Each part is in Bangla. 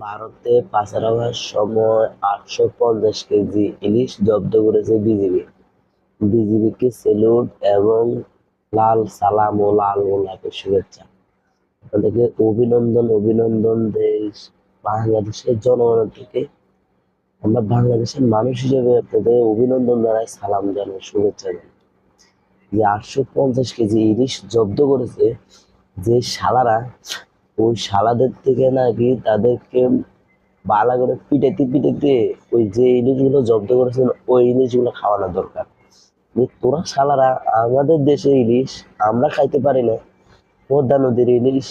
ভারতে পাচার হওয়ার সময় আটশো পঞ্চাশ কেজি ইলিশ জব্দ করেছে বিজিবি। বিজিবিকে স্যালুট এবং লাল সালাম ও লাল গোলাপের শুভেচ্ছা। আপনাদেরকে অভিনন্দন অভিনন্দন দেশ বাংলাদেশের জনগণের থেকে। আমরা বাংলাদেশের মানুষ হিসেবে আপনাদের অভিনন্দন জানাই, সালাম জানাই, শুভেচ্ছা জানাই। যে আটশো পঞ্চাশ কেজি ইলিশ জব্দ করেছে, যে শালারা ওই শালাদের থেকে নাকি তাদেরকে বালা করে পিটাইতে পিটাইতে ওই যে ইলিশগুলো জব্দ করেছেন, ওই ইলিশগুলো খাওয়ানো দরকার। তোরা শালারা, আমাদের দেশে ইলিশ আমরা খাইতে পারি না। পদ্মা নদীর ইলিশ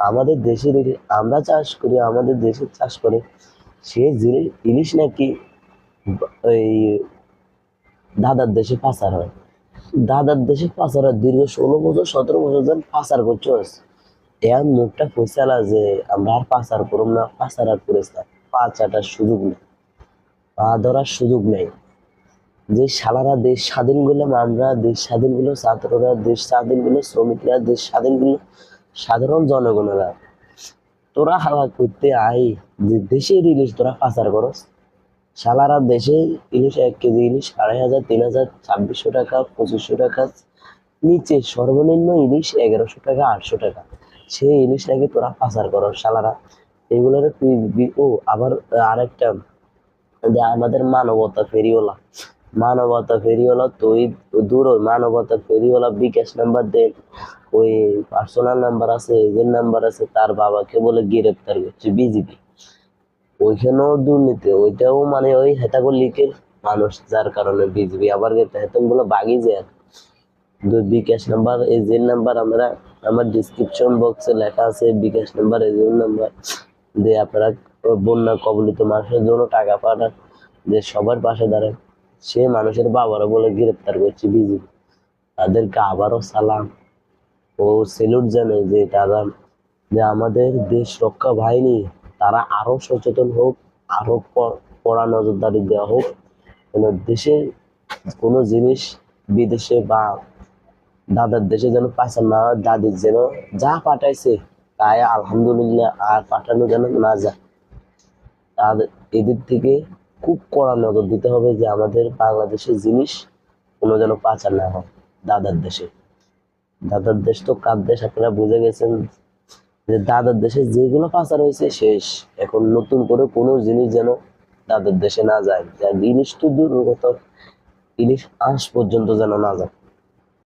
আমাদের দেশের ইলিশ আমরা চাষ করি, আমাদের দেশে চাষ করে। সে জিনিস ইলিশ নাকি ওই দাদার দেশে পাচার হয়। দাদার দেশে পাচার হয়, দীর্ঘ ষোলো বছর, সতেরো বছর ধরে পাচার করছস এর মুখটা ফয়সালা যে আমরা আর পাচার করব না, পাচার আর করিস না। পা চাটার সুযোগ নেই। পা ধরার সুযোগ নেই। যে শালারা দেশ স্বাধীন করলাম আমরা, দেশ স্বাধীনগুলো ছাত্ররা, দেশ স্বাধীনগুলো শ্রমিকরা, দেশ স্বাধীনগুলো সাধারণ জনগণেরা। তোরা হালা করতে আই যে দেশের ইলিশ তোরা পাচার করস। সালারা দেশে ইলিশ এক কেজি ইলিশ আড়াই হাজার, তিন হাজার, ছাব্বিশশো টাকা, পঁচিশশো টাকা, নিচে সর্বনিম্ন ইলিশ এগারোশো টাকা, আটশো টাকা। সেই নাকি তোরা পাচার করো, শালারা। এগুলোর তুই ও, আবার আরেকটা যে আমাদের মানবতা ফেরিওয়ালা। মানবতা ফেরিওয়ালা, তুই দূর মানবতা ফেরিওয়ালা বিকাশ নাম্বার দেন ওই পার্সোনাল নাম্বার আছে এজেন্ট নাম্বার আছে, তার বাবাকে বলে গ্রেপ্তার করছে বিজিবি ওইখানেও দুর্নীতি, ওইটাও মানে ওই হেতাগো লিখের মানুষ, যার কারণে বিজিবি আবার হেতমগুলো বাগি যায় বিকাশ নাম্বার এজেন্ট নাম্বার আমরা আমার ডিসক্রিপশন বক্সে লেখা আছে, বিকাশ নাম্বার, এজেন্ট নাম্বার। যে আপনারা বন্যা কবলিত মানুষের জন্য টাকা পাঠান। যে সবার পাশে দাঁড়ান। সে মানুষের বাবারা বলে, গ্রেপ্তার করছে বিজিবি তাদেরকে আবারও সালাম। ও সেলুট জানে যে তারা যে আমাদের দেশ রক্ষা বাহিনী, তারা আরও সচেতন হোক আরও ক- কড়া নজরদারি দেওয়া হোক। যেন দেশে কোনো জিনিস বিদেশে বা দাদার দেশে যেন পাচার না, দাদির যেন যা পাঠাইছে তাই আলহামদুলিল্লাহ আর পাঠানো যেন না যায়। তাদের এদের থেকে খুব কড়া নজর দিতে হবে যে আমাদের বাংলাদেশের জিনিস কোনো যেন পাচার না হয় দাদার দেশে। দাদার দেশ তো কার দেশ আপনারা বুঝে গেছেন যে দাদার দেশে যেগুলো পাচার হয়েছে শেষ। এখন নতুন করে কোনো জিনিস যেন দাদার দেশে না যায়। ইলিশ তো দূর কথা ইলিশ আঁশ পর্যন্ত যেন না যায়।